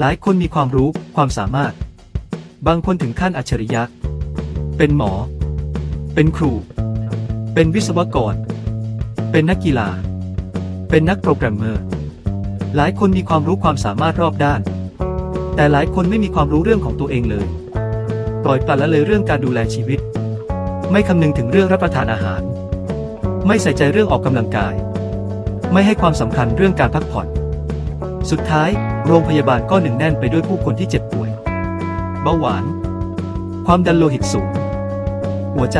หลายคนมีความรู้ความสามารถ บางคนถึงขั้นอัจฉริยะ เป็นหมอ เป็นครู เป็นวิศวกร เป็นนักกีฬา เป็นนักโปรแกรมเมอร์ หลายคนมีความรู้ความสามารถรอบด้าน แต่หลายคนไม่มีความรู้เรื่องของตัวเองเลย ปล่อยปละละเลยเรื่องการดูแลชีวิต ไม่คำนึงถึงเรื่องรับประทานอาหาร ไม่ใส่ใจเรื่องออกกำลังกาย ไม่ให้ความสำคัญเรื่องการพักผ่อน สุดท้าย โรงพยาบาลก็หนึ่งแน่นไปด้วยผู้คนที่เจ็บป่วย เบาหวาน ความดันโลหิตสูง หัวใจ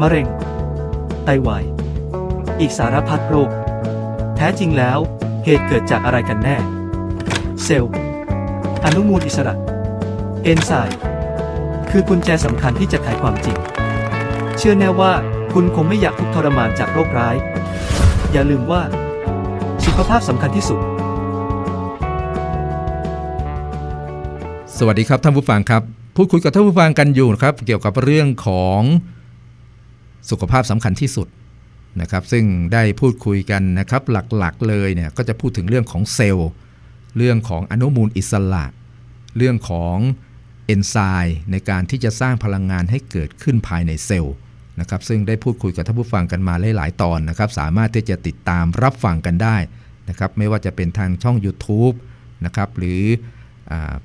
มะเร็ง ไตวาย อีกสารพัดโรค แท้จริงแล้ว เหตุเกิดจากอะไรกันแน่ เซลล์ อนุมูลอิสระ เอนไซม์คือกุญแจสำคัญที่จะไขความจริง เชื่อแน่ว่าคุณคงไม่อยากทุกข์ทรมานจากโรคร้าย อย่าลืมว่า สุขภาพสำคัญที่สุด สวัสดีครับท่านผู้ฟังครับพูดคุยกับท่านผู้ฟังกันอยู่นะครับ เกี่ยวกับเรื่องของสุขภาพสำคัญที่สุดนะครับ ซึ่งได้พูดคุยกันนะครับ หลักๆเลยเนี่ยก็จะพูดถึงเรื่องของเซลล์เรื่องของอนุมูลอิสระ เรื่องของเอนไซม์ในการที่จะสร้างพลังงานให้เกิดขึ้นภายในเซลล์นะครับ ซึ่งได้พูดคุยกับท่านผู้ฟังกันมาหลาย ๆ ตอนนะครับ สามารถที่จะติดตามรับฟังกันได้นะครับ ไม่ว่าจะเป็นทางช่อง YouTube นะครับหรือ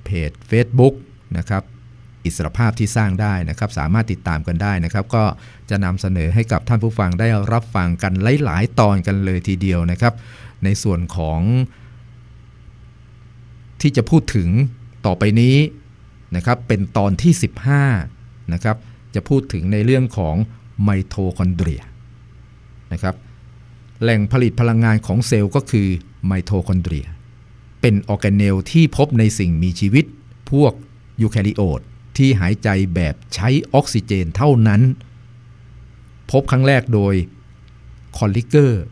เพจ Facebook นะครับอิสรภาพที่สร้างได้นะครับ สามารถติดตามกันได้นะครับ ก็จะนำเสนอให้กับท่านผู้ฟังได้รับฟังกันหลาย ๆ ตอนกันเลยทีเดียวนะครับ ในส่วนของ ที่จะพูดถึงต่อไปนี้นะครับ เป็นตอนที่ 15นะครับ จะพูดถึงในเรื่องของไมโทคอนเดรียนะครับ แหล่งผลิตพลังงานของเซลล์ก็คือไมโทคอนเดรีย เป็นออร์แกเนลที่พบในสิ่งมีชีวิต พวกยูแคริโอตที่หายใจแบบใช้ออกซิเจนเท่านั้น พบครั้งแรกโดยคอลลิเกอร์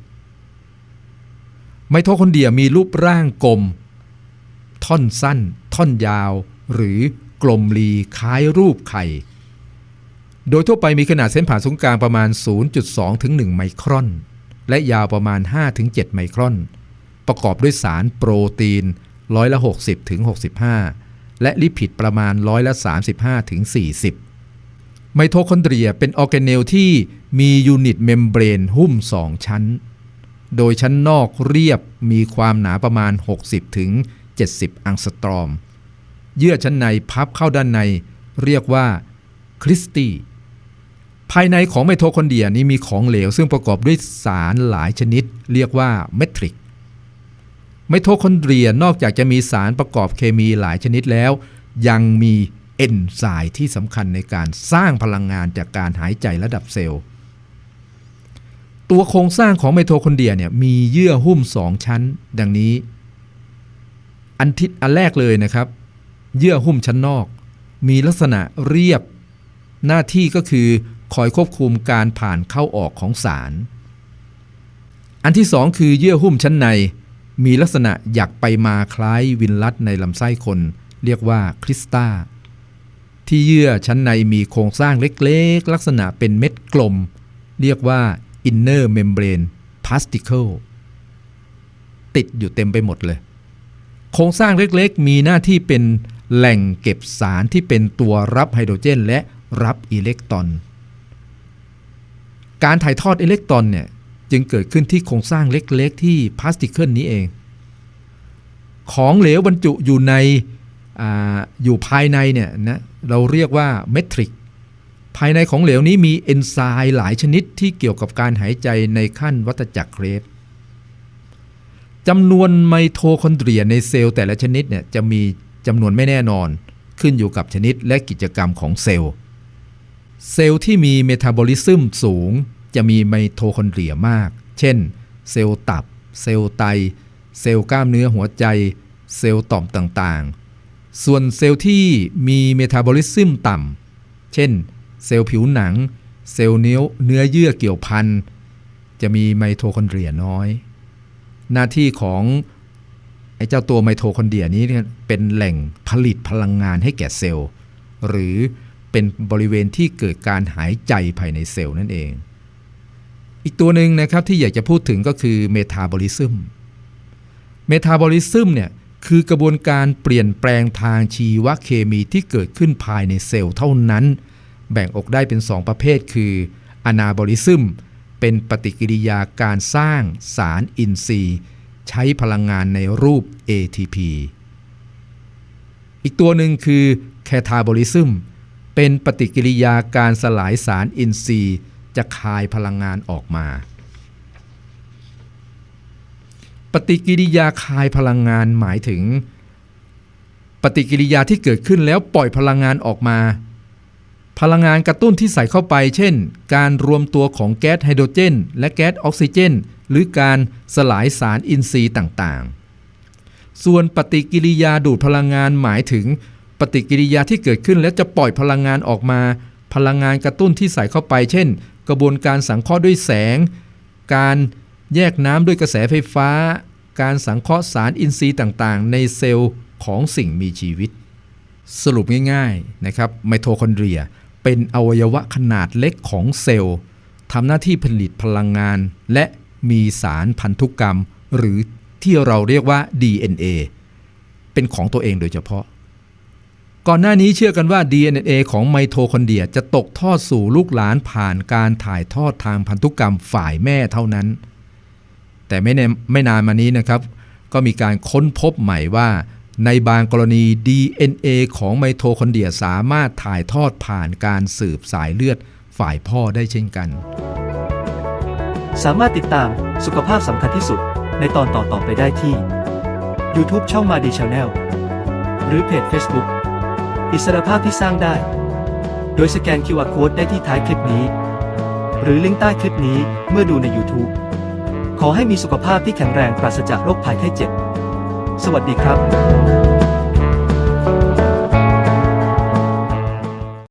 ไมโทคอนเดรียมีรูปร่างกลม ท่อนสั้น ท่อนยาว หรือกลมรีคล้ายรูปไข่ โดยทั่วไปมีขนาดเส้นผ่านศูนย์กลางประมาณ 0.2 ถึง 1 ไมครอน และยาวประมาณ 5 ถึง 7 ไมครอน ประกอบด้วยสารโปรตีนร้อยละ60ถึง65 และลิพิดประมาณร้อยละ35ถึง40 ไมโทคอนเดรียเป็นออร์แกเนลที่มียูนิตเมมเบรนหุ้ม 2 ชั้น โดยชั้นนอกเรียบมีความหนาประมาณ 60ถึง70 อังสตรอม เยื่อชั้นในพับเข้าด้านในเรียกว่าคริสตีภายในของไมโทคอนเดรียนี้มีของเหลว ซึ่งประกอบด้วยสารหลายชนิด เรียกว่าเมทริก ไมโทคอนเดรียนอกจากจะมีสารประกอบเคมีหลายชนิดแล้ว ยังมีเอนไซม์ที่สำคัญในการสร้างพลังงานจากการหายใจระดับเซลล์ ตัวโครงสร้างของไมโทคอนเดรียเนี่ยมีเยื่อหุ้ม 2 ชั้น ดังนี้ อันทิศอันแรกเลยนะครับ เยื่อหุ้มชั้นนอก มีลักษณะเรียบ หน้าที่ก็คือคอยควบคุมการผ่านเข้าออกของสาร อันที่สองคือเยื่อหุ้มชั้นใน มีลักษณะหยักไปมาคล้ายวินลัดในลำไส้คน เรียกว่าคริสตาที่เยื่อชั้นในมีโครงสร้างเล็กๆ ลักษณะเป็นเม็ดกลม เรียกว่า inner membrane particle ติดอยู่เต็มไปหมดเลย โครงสร้างเล็กๆ มีหน้าที่เป็นแหล่งเก็บสารที่เป็นตัวรับไฮโดรเจน และรับอิเล็กตรอน การถ่ายทอดอิเล็กตรอนเนี่ย จึงเกิดขึ้นที่โครงสร้างเล็กๆ ที่พลาสติกเคิลนี้เอง ของเหลวบรรจุอยู่ในออยู่ภายในเนี่ยนะเราเรียกว่าเมทริกภายในของเหลวนี้มีเอนไซม์หลายชนิดที่เกี่ยวกับการหายใจในขั้นวัฏจักรเครบจำนวนไมโทคอนเดรียในเซลล์แต่ละชนิดเนี่ยจะมีจำนวนไม่แน่นอน ขึ้นอยู่กับชนิดและกิจกรรมของเซลล์ เซลล์ที่มีเมตาบอลิซึมสูง จะมีไมโทคอนเดรียมาก เช่น เซลล์ตับ เซลล์ไต เซลล์กล้ามเนื้อหัวใจ เซลล์ต่อมต่างๆ ส่วนเซลล์ที่มีเมตาบอลิซึมต่ำ เช่น เซลล์ผิวหนัง เซลล์เนื้อเนื้อเยื่อเกี่ยวพันจะมีไมโทคอนเดรียน้อย หน้าที่ของไอ้เจ้าตัวไมโทคอนเดรียนี้เนี่ยเป็นแหล่งผลิตพลังงานให้แก่เซลล์ หรือเป็นบริเวณที่เกิดการหายใจภายในเซลล์นั่นเอง อีกตัวหนึ่งนะครับที่อยากจะพูดถึงก็คือเมตาบอลิซึมเมตาบอลิซึมเนี่ยคือกระบวนการเปลี่ยนแปลงทางชีวเคมีที่เกิดขึ้นภายในเซลล์เท่านั้น แบ่งออกได้เป็น 2 ประเภทคืออนาบอลิซึมเป็นปฏิกิริยาการสร้างสารอินทรีย์ ใช้พลังงานในรูป ATP อีกตัวหนึ่งคือแคทาบอลิซึมเป็นปฏิกิริยาการสลายสารอินทรีย์ จะคายพลังงานออกมา ปฏิกิริยาคายพลังงานหมายถึง ปฏิกิริยาที่เกิดขึ้นแล้วปล่อยพลังงานออกมา พลังงานกระตุ้นที่ใส่เข้าไป เช่น การรวมตัวของแก๊สไฮโดรเจน และแก๊สออกซิเจน หรือการสลายสารอินทรีย์ต่างๆ ส่วนปฏิกิริยาดูดพลังงานหมายถึงปฏิกิริยาที่เกิดขึ้นแล้วจะปล่อยพลังงานออกมา พลังงานกระตุ้นที่ใส่เข้าไป เช่น กระบวนการสังเคราะห์ด้วยแสง การแยกน้ำด้วยกระแสไฟฟ้า การสังเคราะห์สารอินทรีย์ต่างๆ ในเซลล์ของสิ่งมีชีวิต สรุปง่ายๆนะครับไมโทคอนเดรีย เป็นอวัยวะขนาดเล็กของเซลล์ทำหน้าที่ผลิตพลังงาน และมีสารพันธุกรรม หรือที่เราเรียกว่า DNA เป็นของตัวเองโดยเฉพาะ ก่อนหน้านี้เชื่อกันว่า DNA ของไมโทคอนเดรียจะตกทอดสู่ลูกหลานผ่านการถ่ายทอดทางพันธุกรรมฝ่ายแม่เท่านั้น แต่ไม่นานไม่นานมานี้นะครับ ก็มีการค้นพบใหม่ว่า ในบางกรณี DNA ของไมโทคอนเดรียสามารถถ่ายทอดผ่านการสืบสายเลือดฝ่ายพ่อได้เช่นกัน สามารถติดตามสุขภาพสำคัญที่สุดในตอนต่อๆไปได้ที่ YouTube ช่องมาดีชาแนลหรือเพจ Facebook อิสรภาพที่สร้างได้ โดยสแกน QR Code ได้ที่ท้ายคลิปนี้ หรือลิงก์ใต้คลิปนี้เมื่อดูใน YouTube ขอให้มีสุขภาพที่แข็งแรงปราศจากโรคภัยไข้เจ็บ สวัสดีครับ